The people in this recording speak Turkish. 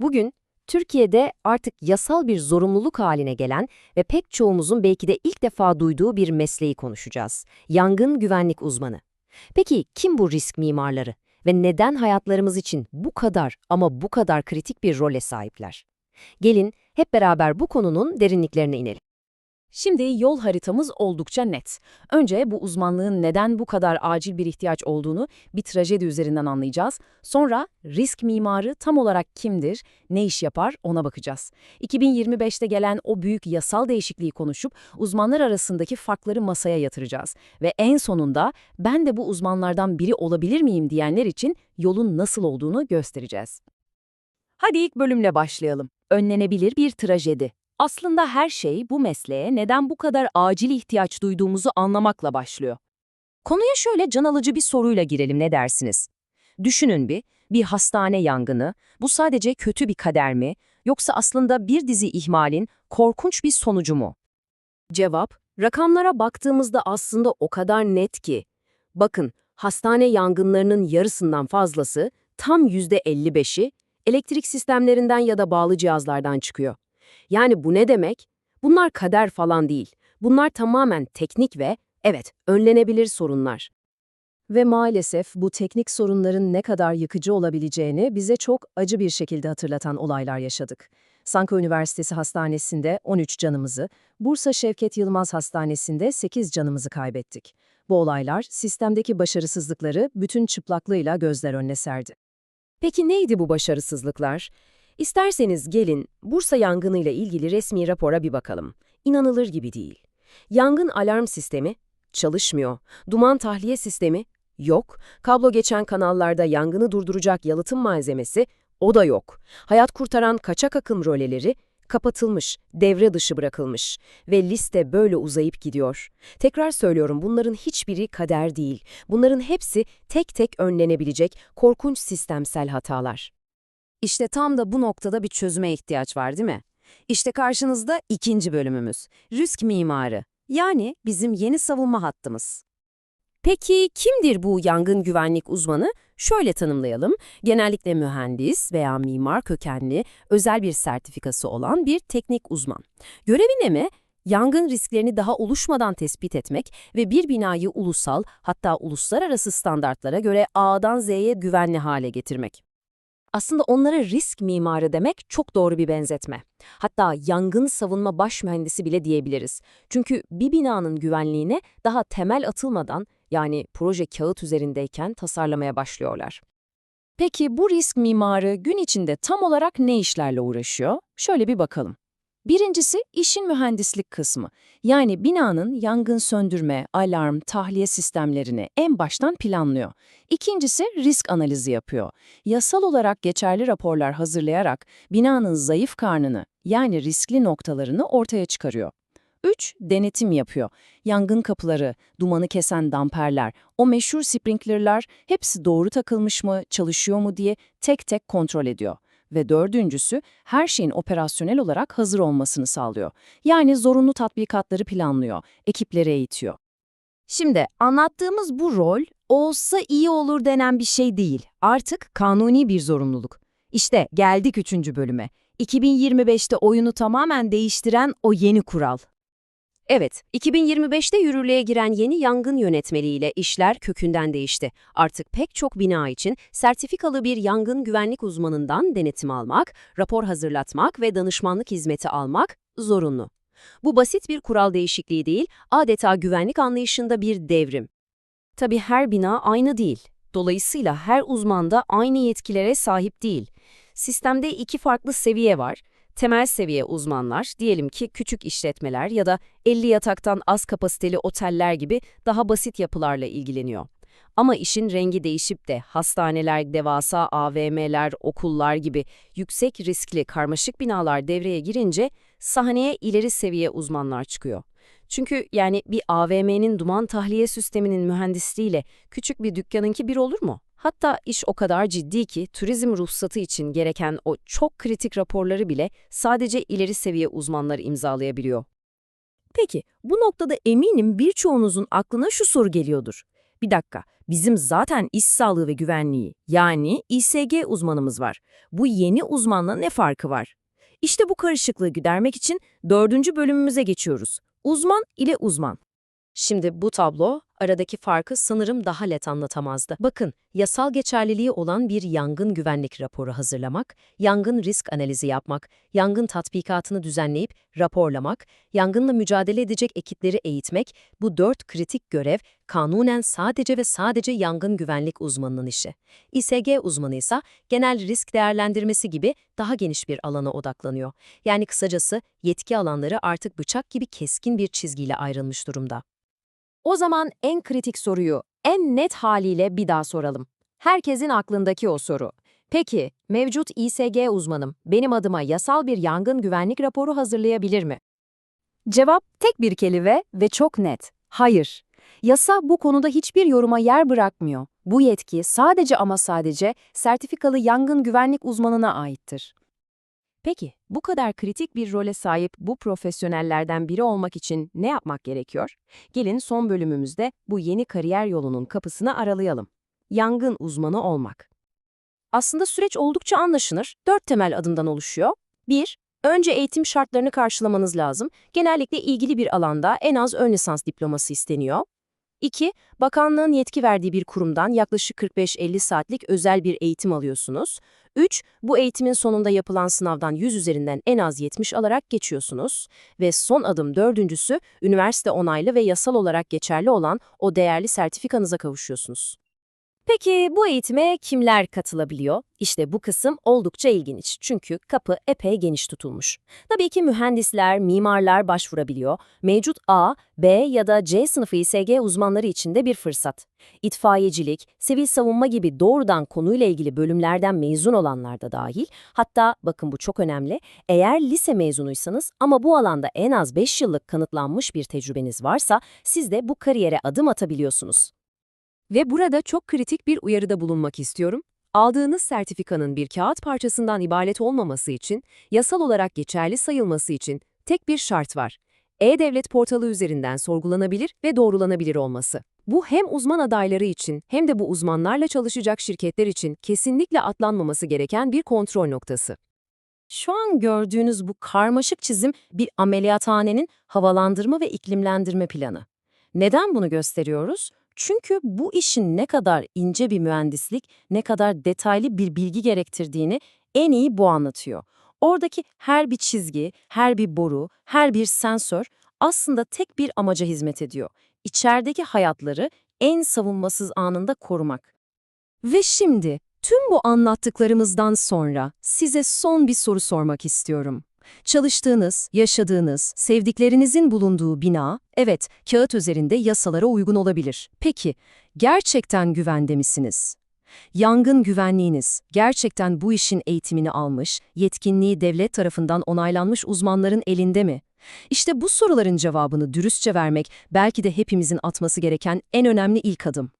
Bugün Türkiye'de artık yasal bir zorunluluk haline gelen ve pek çoğumuzun belki de ilk defa duyduğu bir mesleği konuşacağız. Yangın güvenlik uzmanı. Peki kim bu risk mimarları ve neden hayatlarımız için bu kadar ama bu kadar kritik bir role sahipler? Gelin hep beraber bu konunun derinliklerine inelim. Şimdi yol haritamız oldukça net. Önce bu uzmanlığın neden bu kadar acil bir ihtiyaç olduğunu bir trajedi üzerinden anlayacağız. Sonra risk mimarı tam olarak kimdir, ne iş yapar ona bakacağız. 2025'te gelen o büyük yasal değişikliği konuşup uzmanlar arasındaki farkları masaya yatıracağız. Ve en sonunda ben de bu uzmanlardan biri olabilir miyim diyenler için yolun nasıl olduğunu göstereceğiz. Hadi ilk bölümle başlayalım. Önlenebilir bir trajedi. Aslında her şey bu mesleğe neden bu kadar acil ihtiyaç duyduğumuzu anlamakla başlıyor. Konuya şöyle can alıcı bir soruyla girelim ne dersiniz? Düşünün bir, bir hastane yangını, bu sadece kötü bir kader mi, yoksa aslında bir dizi ihmalin korkunç bir sonucu mu? Cevap, rakamlara baktığımızda aslında o kadar net ki. Bakın, hastane yangınlarının yarısından fazlası, tam %55'i, elektrik sistemlerinden ya da bağlı cihazlardan çıkıyor. Yani bu ne demek? Bunlar kader falan değil. Bunlar tamamen teknik ve, evet, önlenebilir sorunlar. Ve maalesef bu teknik sorunların ne kadar yıkıcı olabileceğini bize çok acı bir şekilde hatırlatan olaylar yaşadık. Sanka Üniversitesi Hastanesi'nde 13 canımızı, Bursa Şevket Yılmaz Hastanesi'nde 8 canımızı kaybettik. Bu olaylar sistemdeki başarısızlıkları bütün çıplaklığıyla gözler önüne serdi. Peki neydi bu başarısızlıklar? İsterseniz gelin Bursa yangınıyla ilgili resmi rapora bir bakalım. İnanılır gibi değil. Yangın alarm sistemi çalışmıyor. Duman tahliye sistemi yok. Kablo geçen kanallarda yangını durduracak yalıtım malzemesi o da yok. Hayat kurtaran kaçak akım röleleri kapatılmış, devre dışı bırakılmış ve liste böyle uzayıp gidiyor. Tekrar söylüyorum bunların hiçbiri kader değil. Bunların hepsi tek tek önlenebilecek korkunç sistemsel hatalar. İşte tam da bu noktada bir çözüme ihtiyaç var değil mi? İşte karşınızda ikinci bölümümüz. Risk mimarı. Yani bizim yeni savunma hattımız. Peki kimdir bu yangın güvenlik uzmanı? Şöyle tanımlayalım. Genellikle mühendis veya mimar kökenli, özel bir sertifikası olan bir teknik uzman. Görevi ne mi? Yangın risklerini daha oluşmadan tespit etmek ve bir binayı ulusal hatta uluslararası standartlara göre A'dan Z'ye güvenli hale getirmek. Aslında onlara risk mimarı demek çok doğru bir benzetme. Hatta yangın savunma baş mühendisi bile diyebiliriz. Çünkü bir binanın güvenliğine daha temel atılmadan yani proje kağıt üzerindeyken tasarlamaya başlıyorlar. Peki bu risk mimarı gün içinde tam olarak ne işlerle uğraşıyor? Şöyle bir bakalım. Birincisi işin mühendislik kısmı. Yani binanın yangın söndürme, alarm, tahliye sistemlerini en baştan planlıyor. İkincisi risk analizi yapıyor. Yasal olarak geçerli raporlar hazırlayarak binanın zayıf karnını yani riskli noktalarını ortaya çıkarıyor. 3. Denetim yapıyor. Yangın kapıları, dumanı kesen damperler, o meşhur sprinklerler hepsi doğru takılmış mı, çalışıyor mu diye tek tek kontrol ediyor. Ve dördüncüsü her şeyin operasyonel olarak hazır olmasını sağlıyor. Yani zorunlu tatbikatları planlıyor, ekipleri eğitiyor. Şimdi anlattığımız bu rol olsa iyi olur denen bir şey değil. Artık kanuni bir zorunluluk. İşte geldik üçüncü bölüme. 2025'te oyunu tamamen değiştiren o yeni kural. Evet, 2025'te yürürlüğe giren yeni yangın yönetmeliğiyle işler kökünden değişti. Artık pek çok bina için sertifikalı bir yangın güvenlik uzmanından denetim almak, rapor hazırlatmak ve danışmanlık hizmeti almak zorunlu. Bu basit bir kural değişikliği değil, adeta güvenlik anlayışında bir devrim. Tabii her bina aynı değil. Dolayısıyla her uzman da aynı yetkilere sahip değil. Sistemde iki farklı seviye var. Temel seviye uzmanlar, diyelim ki küçük işletmeler ya da 50 yataktan az kapasiteli oteller gibi daha basit yapılarla ilgileniyor. Ama işin rengi değişip de hastaneler, devasa AVM'ler, okullar gibi yüksek riskli karmaşık binalar devreye girince sahneye ileri seviye uzmanlar çıkıyor. Çünkü yani bir AVM'nin duman tahliye sisteminin mühendisliğiyle küçük bir dükkanınki bir olur mu? Hatta iş o kadar ciddi ki turizm ruhsatı için gereken o çok kritik raporları bile sadece ileri seviye uzmanlar imzalayabiliyor. Peki bu noktada eminim birçoğunuzun aklına şu soru geliyordur. Bir dakika, Bizim zaten iş sağlığı ve güvenliği yani İSG uzmanımız var. Bu yeni uzmanla ne farkı var? İşte bu karışıklığı gidermek için dördüncü bölümümüze geçiyoruz. Uzman ile uzman. Şimdi bu tablo aradaki farkı sanırım daha net anlatamazdı. Bakın, yasal geçerliliği olan bir yangın güvenlik raporu hazırlamak, yangın risk analizi yapmak, yangın tatbikatını düzenleyip raporlamak, yangınla mücadele edecek ekipleri eğitmek, bu dört kritik görev kanunen sadece ve sadece yangın güvenlik uzmanının işi. İSG uzmanı ise genel risk değerlendirmesi gibi daha geniş bir alana odaklanıyor. Yani kısacası yetki alanları artık bıçak gibi keskin bir çizgiyle ayrılmış durumda. O zaman en kritik soruyu en net haliyle bir daha soralım. Herkesin aklındaki o soru. Peki, mevcut İSG uzmanım benim adıma yasal bir yangın güvenlik raporu hazırlayabilir mi? Cevap tek bir kelime ve çok net. Hayır. Yasa bu konuda hiçbir yoruma yer bırakmıyor. Bu yetki sadece ama sadece sertifikalı yangın güvenlik uzmanına aittir. Peki, bu kadar kritik bir role sahip bu profesyonellerden biri olmak için ne yapmak gerekiyor? Gelin son bölümümüzde bu yeni kariyer yolunun kapısını aralayalım. Yangın uzmanı olmak. Aslında süreç oldukça anlaşılır. Dört temel adımdan oluşuyor. 1. Önce eğitim şartlarını karşılamanız lazım. Genellikle ilgili bir alanda en az ön lisans diploması isteniyor. 2. Bakanlığın yetki verdiği bir kurumdan yaklaşık 45-50 saatlik özel bir eğitim alıyorsunuz. 3. Bu eğitimin sonunda yapılan sınavdan 100 üzerinden en az 70 alarak geçiyorsunuz. Ve son adım dördüncüsü, üniversite onaylı ve yasal olarak geçerli olan o değerli sertifikanıza kavuşuyorsunuz. Peki bu eğitime kimler katılabiliyor? İşte bu kısım oldukça ilginç çünkü kapı epey geniş tutulmuş. Tabii ki mühendisler, mimarlar başvurabiliyor. Mevcut A, B ya da C sınıfı İSG uzmanları için de bir fırsat. İtfaiyecilik, sivil savunma gibi doğrudan konuyla ilgili bölümlerden mezun olanlar da dahil. Hatta bakın bu çok önemli. Eğer lise mezunuysanız ama bu alanda en az 5 yıllık kanıtlanmış bir tecrübeniz varsa siz de bu kariyere adım atabiliyorsunuz. Ve burada çok kritik bir uyarıda bulunmak istiyorum. Aldığınız sertifikanın bir kağıt parçasından ibaret olmaması için, yasal olarak geçerli sayılması için tek bir şart var. E-Devlet portalı üzerinden sorgulanabilir ve doğrulanabilir olması. Bu hem uzman adayları için hem de bu uzmanlarla çalışacak şirketler için kesinlikle atlanmaması gereken bir kontrol noktası. Şu an gördüğünüz bu karmaşık çizim bir ameliyathanenin havalandırma ve iklimlendirme planı. Neden bunu gösteriyoruz? Çünkü bu işin ne kadar ince bir mühendislik, ne kadar detaylı bir bilgi gerektirdiğini en iyi bu anlatıyor. Oradaki her bir çizgi, her bir boru, her bir sensör aslında tek bir amaca hizmet ediyor. İçerideki hayatları en savunmasız anında korumak. Ve şimdi tüm bu anlattıklarımızdan sonra size son bir soru sormak istiyorum. Çalıştığınız, yaşadığınız, sevdiklerinizin bulunduğu bina, evet, kağıt üzerinde yasalara uygun olabilir. Peki, gerçekten güvende misiniz? Yangın güvenliğiniz gerçekten bu işin eğitimini almış, yetkinliği devlet tarafından onaylanmış uzmanların elinde mi? İşte bu soruların cevabını dürüstçe vermek belki de hepimizin atması gereken en önemli ilk adım.